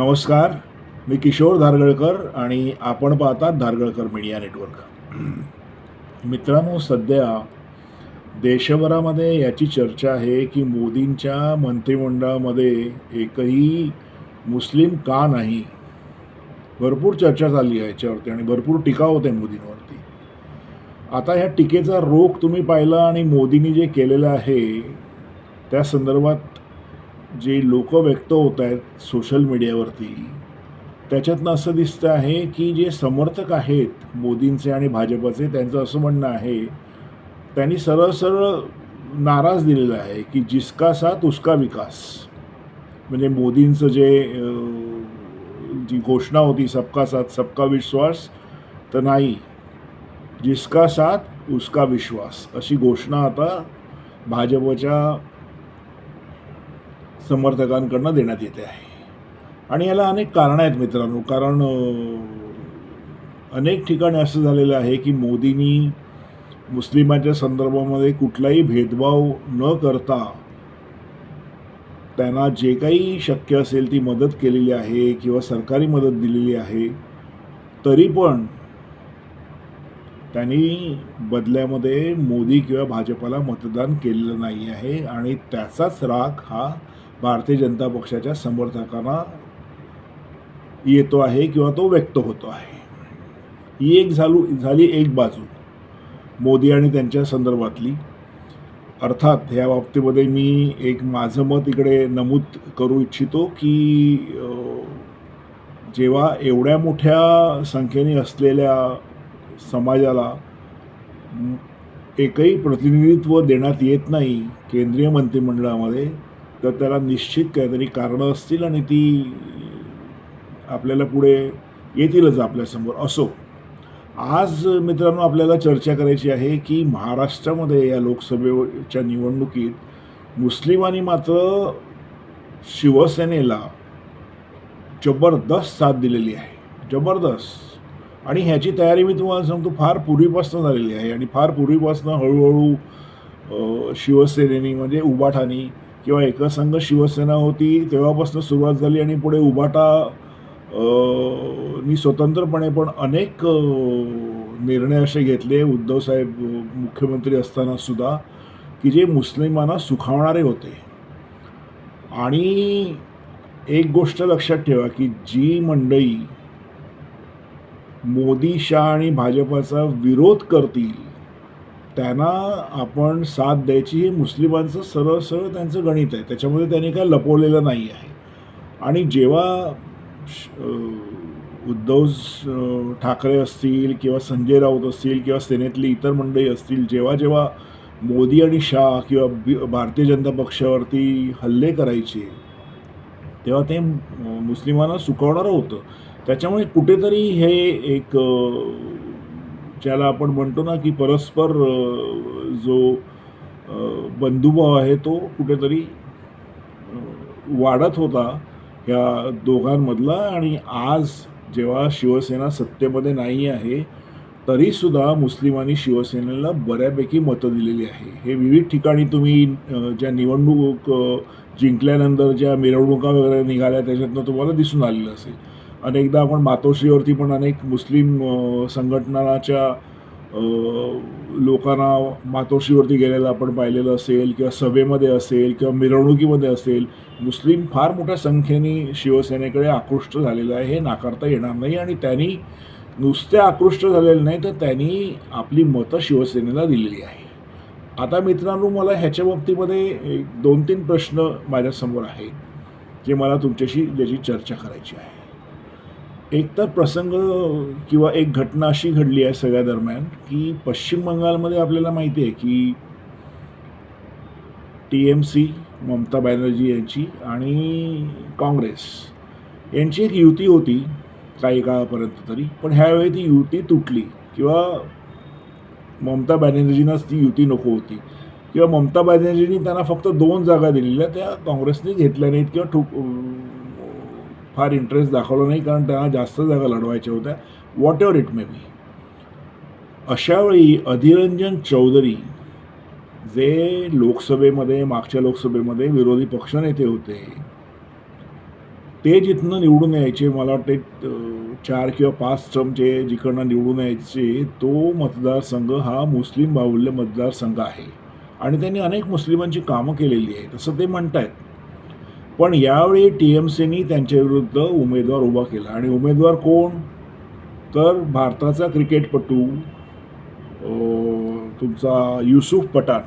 नमस्कार मी किशोर धारगळकर आणि आपण पाहतात धारगळकर मीडिया नेटवर्क. मित्रांनो सध्या देशभरामध्ये याची चर्चा आहे की मोदींच्या मंत्रिमंडळामध्ये एकही मुस्लिम का नाही? भरपूर चर्चा झाली आहे याच्यावरती आणि भरपूर टीका होते मोदींवरती. आता ह्या टीकेचा रोख तुम्ही पाहिला आणि मोदींनी जे केलेलं आहे त्या संदर्भात जे लोक व्यक्त होत आहेत सोशल मीडियावरती त्याच्यातनं असं दिसतं आहे की जे समर्थक आहेत मोदींचे आणि भाजपचे त्यांचं असं म्हणणं आहे त्यांनी सरळ सरळ नाराज दिलेला आहे की जिसका साथ उसका विकास. म्हणजे मोदींचं जे जी घोषणा होती सबका साथ सबका विश्वास तर नाही. जिसका साथ उसका विश्वास अशी घोषणा आता भाजपच्या समर्थकांकडनं देण्यात येते आहे. आणि याला अनेक कारणं आहेत मित्रांनो. कारण अनेक ठिकाणी असं झालेलं आहे की मोदींनी मुस्लिमाच्या संदर्भामध्ये कुठलाही भेदभाव न करता त्यांना जे काही शक्य असेल ती मदत केलेली आहे किंवा सरकारी मदत दिलेली आहे तरी पण त्यांनी बदल्यामध्ये मोदी किंवा भाजपाला मतदान केलेलं नाही आहे आणि त्याचाच राग हा भारतीय जनता पक्षाच्या समर्थकांना येतो आहे किंवा तो व्यक्त होतो आहे. ही एक झालू झाली एक बाजू. मोदी आणि त्यांच्या संदर्भातली. अर्थात ह्या बाबतीमध्ये मी एक माझं मत इकडे नमूद करू इच्छितो की जेव्हा एवढ्या मोठ्या संख्येने असलेल्या समाजाला एकही प्रतिनिधित्व देण्यात येत नाही केंद्रीय मंत्रिमंडळामध्ये तर त्याला निश्चित काहीतरी कारणं असतील आणि ती आपल्याला पुढे येतीलच आपल्यासमोर असो. आज मित्रांनो आपल्याला चर्चा करायची आहे की महाराष्ट्रामध्ये या लोकसभेच्या निवडणुकीत मुस्लिमांनी मात्र शिवसेनेला जबरदस्त साथ दिलेली आहे. जबरदस्त. आणि ह्याची तयारी मी तुम्हाला सांगतो फार पूर्वीपासून झालेली आहे. आणि फार पूर्वीपासून हळूहळू शिवसेनेनी म्हणजे उबाठानी किंवा एकसंघ शिवसेना होती तेव्हापासून सुरुवात झाली आणि पुढे उबाटा मी स्वतंत्रपणे पण अनेक निर्णय असे घेतले. उद्धवसाहेब मुख्यमंत्री असताना सुद्धा की जे मुस्लिमांना सुखावणारे होते. आणि एक गोष्ट लक्षात ठेवा की जी मंडळी मोदी शाह आणि भाजपाचा विरोध करतील त्यांना आपण साथ द्यायची हे मुस्लिमांचं सरळ सरळ त्यांचं गणित आहे. त्याच्यामध्ये त्यांनी काय लपवलेलं नाही आहे. आणि जेव्हा श- उद्धव ठाकरे असतील किंवा संजय राऊत असतील किंवा सेनेतली इतर मंडळी असतील जेव्हा जेव्हा मोदी आणि शाह किंवा भारतीय जनता पक्षावरती हल्ले करायचे तेव्हा ते मुस्लिमांना सुकवणारं होतं. त्याच्यामुळे कुठेतरी हे एक ज्याला आपण म्हणतो ना की परस्पर जो बंधुभाव आहे तो कुठेतरी वाढत होता ह्या दोघांमधला आणि आज जेव्हा शिवसेना सत्तेमध्ये नाही आहे तरीसुद्धा मुस्लिमांनी शिवसेनेला बऱ्यापैकी मतं दिलेली आहे. हे विविध ठिकाणी तुम्ही ज्या निवडणूक जिंकल्यानंतर ज्या मिरवणुका वगैरे निघाल्या त्याच्यातनं तुम्हाला दिसून आलेलं असेल. अनेकदा आपण मातोश्रीवरती पण अनेक मुस्लिम संघटनाच्या लोकांना मातोश्रीवरती गेलेलं आपण पाहिलेलं असेल किंवा सभेमध्ये असेल किंवा मिरवणुकीमध्ये असेल मुस्लिम फार मोठ्या संख्येने शिवसेनेकडे आकृष्ट झालेलं आहे हे नाकारता येणार नाही आणि त्यांनी नुसते आकृष्ट झालेले नाही तर त्यांनी आपली मतं शिवसेनेला दिलेली आहे. आता मित्रांनो मला ह्याच्या बाबतीमध्ये एक दोन तीन प्रश्न माझ्यासमोर आहेत जे मला तुमच्याशी ज्याची चर्चा करायची आहे. एक तर प्रसंग किंवा एक घटना अशी घडली आहे सगळ्या दरम्यान की पश्चिम बंगालमध्ये आपल्याला माहिती आहे की T M C Mamata Banerjee यांची आणि काँग्रेस यांची एक युती होती काही काळापर्यंत तरी. पण ह्यावेळी ती युती तुटली किंवा ममता बॅनर्जींनाच ती युती नको होती. किंवा ममता बॅनर्जींनी त्यांना फक्त दोन जागा दिलेल्या त्या काँग्रेसने घेतल्या नाहीत किंवा ठोक फार इंटरेस्ट दाखवला नाही कारण त्यांना जास्त जागा लढवायच्या होत्या. Whatever it may be अशावेळी अधिरंजन चौधरी जे लोकसभेमध्ये मागच्या लोकसभेमध्ये विरोधी पक्षनेते होते ते जिथनं निवडून यायचे मला वाटते चार किंवा पाच टर्मचे जिकडनं निवडून यायचे तो मतदारसंघ हा मुस्लिम बाहुल्य मतदारसंघ आहे. आणि त्यांनी अनेक मुस्लिमांची कामं केलेली आहेत. तसं ते म्हणतायत. पण यावेळी टी एम सीनी त्यांच्या विरुद्ध उमेदवार उभा केला. आणि उमेदवार कोण? तर भारताचा क्रिकेटपटू तुमचा युसुफ पठाण.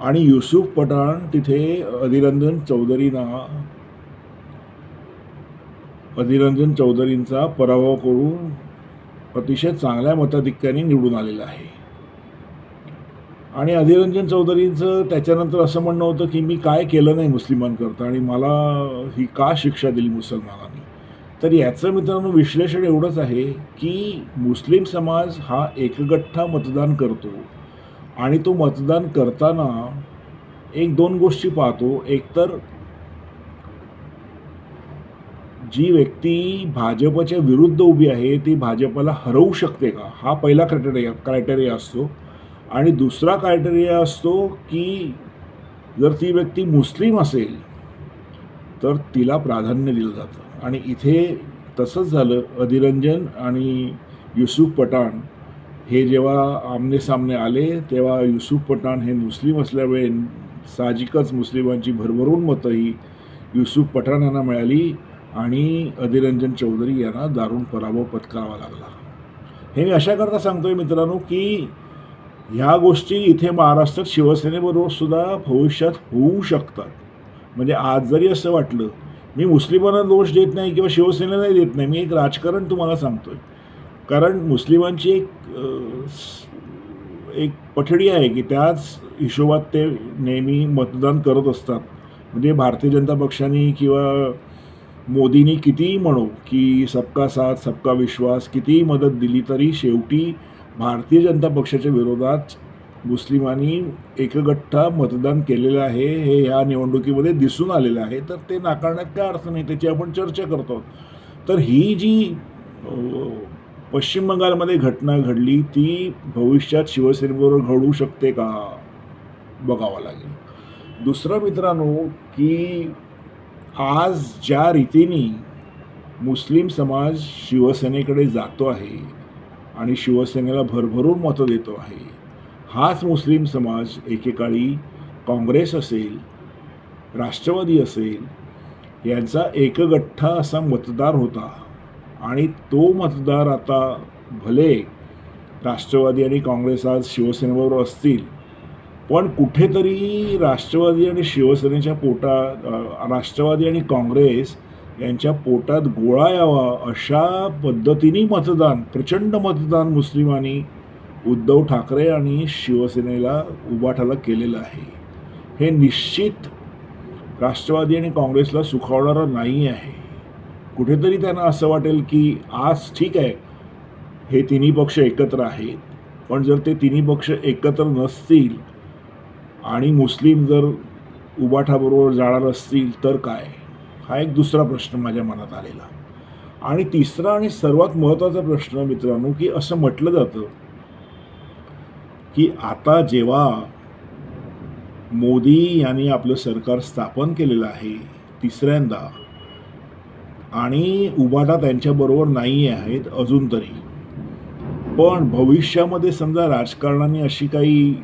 आणि युसुफ पठाण तिथे अधिरंजन चौधरींना अधिरंजन चौधरींचा पराभव करून अतिशय चांगल्या मताधिक्याने निवडून आलेला आहे. आणि अधिरंजन चौधरींचं त्याच्यानंतर असं म्हणणं होतं की मी काय केलं नाही मुस्लिमांकरता आणि मला ही का शिक्षा दिली मुसलमानांनी? तर याचं मित्रांनो विश्लेषण एवढंच आहे की मुस्लिम समाज हा एकगठ्ठा मतदान करतो आणि तो मतदान करताना एक दोन गोष्टी पाहतो. एकतर जी व्यक्ती भाजपच्या विरुद्ध उभी आहे ती भाजपला हरवू शकते का? हा पहिला क्रायटेरिया क्रायटेरिया असतो. आणि दुसरा क्रायटेरिया असतो की जर ती व्यक्ती मुस्लिम असेल तर तिला प्राधान्य दिलं जातं. आणि इथे तसंच झालं. अधिरंजन आणि युसुफ पठाण हे जेव्हा आमने सामने आले तेव्हा युसुफ पठाण हे मुस्लिम असल्यामुळे साहजिकच मुस्लिमांची भरभरून मतं ही युसुफ पठाण यांना मिळाली आणि अधिरंजन चौधरी यांना दारुण पराभव पत्करावा लागला. हे मी अशा करता सांगतोय मित्रांनो की ह्या गोष्टी इथे महाराष्ट्रात शिवसेनेबरोबर सुद्धा भविष्यात होऊ शकतात. म्हणजे आज जरी असं वाटलं मी मुस्लिमांना दोष देत नाही किंवा शिवसेनेलाही देत नाही मी एक राजकारण तुम्हाला सांगतो आहे कारण मुस्लिमांची एक एक पठडी आहे की त्याच हिशोबात ते नेहमी मतदान करत असतात. म्हणजे भारतीय जनता पक्षाने किंवा मोदींनी कितीही म्हणू की सबका साथ सबका विश्वास कितीही मदत दिली तरी शेवटी भारतीय जनता पक्षाच्या विरोधात मुस्लिमांनी एकगठ्ठा मतदान केलेलं आहे हे ह्या निवडणुकीमध्ये दिसून आलेलं आहे. तर ते नाकारण्यात काय अर्थ नाही त्याची आपण चर्चा करतो तर ही जी पश्चिम बंगालमध्ये घटना घडली ती भविष्यात शिवसेनेबरोबर घडू शकते का? बघावं लागेल. दुसरं मित्रांनो की आज ज्या रीतीने मुस्लिम समाज शिवसेनेकडे जातो आहे आणि शिवसेनेला भरभरून मतं देतो आहे. हाच मुस्लिम समाज एकेकाळी काँग्रेस असेल राष्ट्रवादी असेल यांचा एकगठ्ठा असा मतदार होता. आणि तो मतदार आता भले राष्ट्रवादी आणि काँग्रेस आज शिवसेनेबरोबर असतील पण कुठेतरी राष्ट्रवादी आणि शिवसेनेच्या पोटा राष्ट्रवादी आणि काँग्रेस यांच्या पोटात गोळा यावा अशा पद्धतीने मतदान प्रचंड मतदान मुस्लिमांनी उद्धव ठाकरे आणि शिवसेनेला उभाठाला केलेलं आहे. हे निश्चित राष्ट्रवादी आणि काँग्रेसला सुखावणारं नाही आहे. कुठेतरी त्यांना असं वाटेल की आज ठीक आहे हे तिन्ही पक्ष एकत्र आहेत. पण जर ते तिन्ही पक्ष एकत्र नसतील आणि मुस्लिम जर उबाठाबरोबर जाणार असतील तर काय? हा एक दुसरा प्रश्न माझ्या मनात आलेला. आणि तिसरा आणि सर्वात महत्त्वाचा प्रश्न मित्रांनो की असं म्हटलं जातं की आता जेव्हा मोदी यांनी आपलं सरकार स्थापन केलेलं आहे तिसऱ्यांदा आणि उबाटा त्यांच्याबरोबर नाही आहेत अजून तरी पण भविष्यामध्ये समजा राजकारणाने अशी काही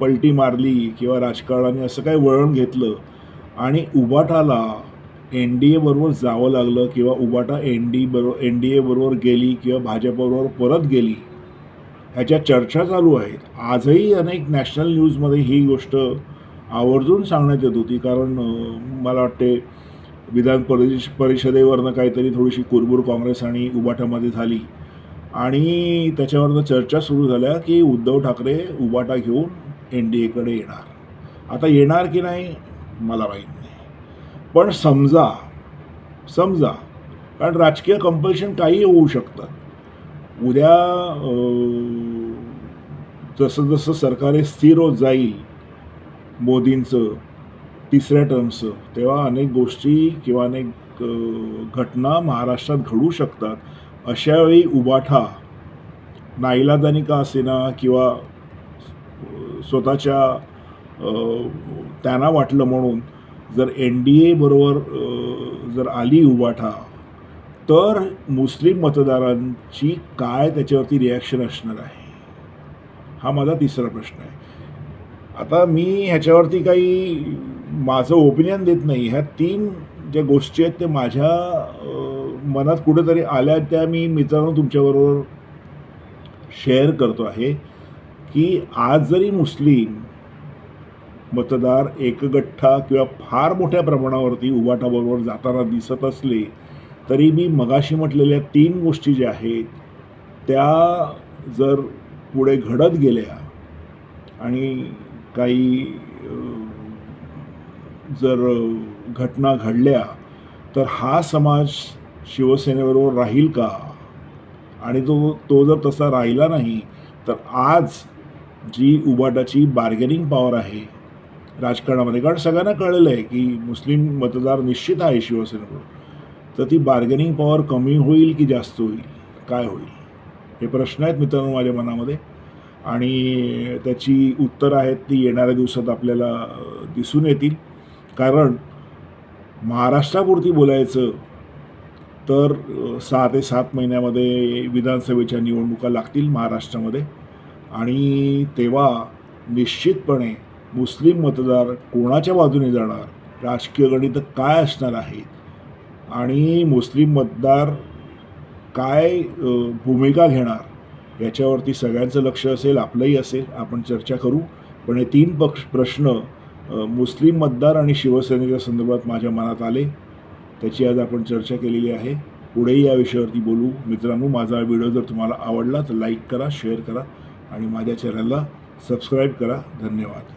पलटी मारली किंवा राजकारणाने असं काही वळण घेतलं आणि उबाटाला एन डी एबरोबर जावं लागलं किंवा उबाटा एन डी बरोबर एन डी एबरोबर गेली किंवा भाजपबरोबर परत गेली ह्याच्या चर्चा चालू आहेत. आजही अनेक नॅशनल न्यूजमध्ये ही गोष्ट आवर्जून सांगण्यात येत होती. कारण मला वाटते विधान परिष परिषदेवरनं काहीतरी थोडीशी कुरबुर काँग्रेस आणि उबाटामध्ये झाली. आणि त्याच्यावरनं चर्चा सुरू झाल्या की उद्धव ठाकरे उबाटा घेऊन एन डी एकडे येणार. आता येणार की नाही मला माहीत नाही. पण समजा समजा कारण राजकीय कंपल्शन काही होऊ शकतात उद्या जसं जसं सरकार हे स्थिर होत जाईल मोदींचं तिसऱ्या टर्मचं तेव्हा अनेक गोष्टी किंवा अनेक घटना महाराष्ट्रात घडू शकतात. अशावेळी उबाठा नाईलाजानी का असेना किंवा स्वतःच्या त्यांना वाटलं म्हणून जर एन डी ए बरोबर जर आली उबाठा तर मुस्लिम मतदारांची काय त्याच्यावरती रिॲक्शन असणार आहे? हा माझा तिसरा प्रश्न आहे. आता मी ह्याच्यावरती काही माझं ओपिनियन देत नाही. ह्या तीन ज्या गोष्टी आहेत त्या माझ्या मनात कुठेतरी आल्या त्या मी मित्रांनो तुमच्याबरोबर शेअर करतो आहे की आज जरी मुस्लिम मतदार एकगठ्ठा किंवा फार मोठ्या प्रमाणावरती उबाटाबरोबर जाताना दिसत असले तरी मी मगाशी म्हटलेल्या तीन गोष्टी ज्या आहेत त्या जर पुढे घडत गेल्या आणि काही जर घटना घडल्या तर हा समाज शिवसेनेबरोबर राहील का? आणि तो तो जर तसा राहिला नाही तर आज जी उबाटाची बार्गेनिंग पॉवर आहे राजकारणामध्ये. कारण सगळ्यांना कळलेलं आहे की मुस्लिम मतदार निश्चित आहे शिवसेनेकडून तर ती बार्गेनिंग पॉवर कमी होईल की जास्त होईल? काय होईल? हे प्रश्न आहेत मित्रांनो माझ्या मनामध्ये. आणि त्याची उत्तरं आहेत ती येणाऱ्या दिवसात आपल्याला दिसून येतील. कारण महाराष्ट्रापुरती बोलायचं तर सहा ते सात महिन्यामध्ये विधानसभेच्या निवडणुका लागतील महाराष्ट्रामध्ये. आणि तेव्हा निश्चितपणे मुस्लिम मतदार कोणाच्या बाजूने जाणार? राजकीय गणित काय असणार आहेत आणि मुस्लिम मतदार काय भूमिका घेणार? याच्यावरती सगळ्यांचं लक्ष असेल आपलंही असेल आपण चर्चा करू. पण हे तीन पक्ष प्रश्न मुस्लिम मतदार आणि शिवसेनेच्या संदर्भात माझ्या मनात आले. त्याची आज आपण चर्चा केलेली आहे. पुढेही या विषयावरती बोलू. मित्रांनो माझा व्हिडिओ जर तुम्हाला आवडला तर लाईक करा शेअर करा आणि माझ्या चॅनलला सबस्क्राईब करा. धन्यवाद.